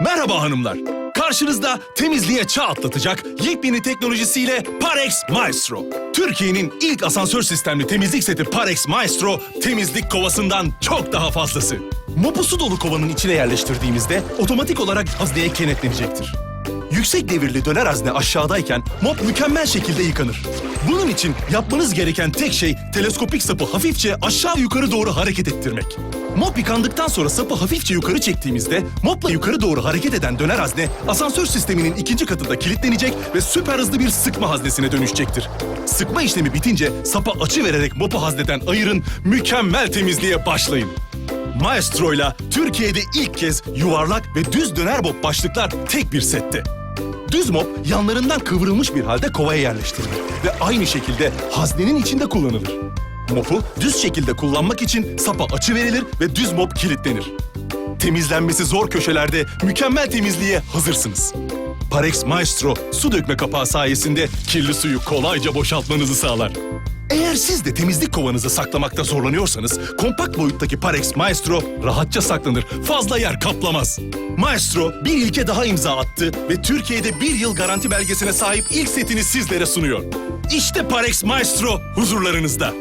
Merhaba hanımlar. Karşınızda temizliğe çağ atlatacak yepyeni teknolojisiyle Parex Maestro. Türkiye'nin ilk asansör sistemli temizlik seti Parex Maestro, temizlik kovasından çok daha fazlası. Mopu su dolu kovanın içine yerleştirdiğimizde otomatik olarak hazneye kenetlenecektir. Yüksek devirli döner hazne aşağıdayken mop mükemmel şekilde yıkanır. Bunun için yapmanız gereken tek şey teleskopik sapı hafifçe aşağı yukarı doğru hareket ettirmek. Mop yıkandıktan sonra sapı hafifçe yukarı çektiğimizde mopla yukarı doğru hareket eden döner hazne asansör sisteminin ikinci katında kilitlenecek ve süper hızlı bir sıkma haznesine dönüşecektir. Sıkma işlemi bitince sapa açı vererek mopu hazneden ayırın, mükemmel temizliğe başlayın. Maestro'yla Türkiye'de ilk kez yuvarlak ve düz döner mop başlıklar tek bir sette. Düz mop yanlarından kıvrılmış bir halde kovaya yerleştirilir ve aynı şekilde haznenin içinde kullanılır. Mopu düz şekilde kullanmak için sapa açı verilir ve düz mop kilitlenir. Temizlenmesi zor köşelerde mükemmel temizliğe hazırsınız. Parex Maestro su dökme kapağı sayesinde kirli suyu kolayca boşaltmanızı sağlar. Eğer siz de temizlik kovanızı saklamakta zorlanıyorsanız kompakt boyuttaki Parex Maestro rahatça saklanır, fazla yer kaplamaz. Maestro bir ilke daha imza attı ve Türkiye'de bir yıl garanti belgesine sahip ilk setini sizlere sunuyor. İşte Parex Maestro huzurlarınızda.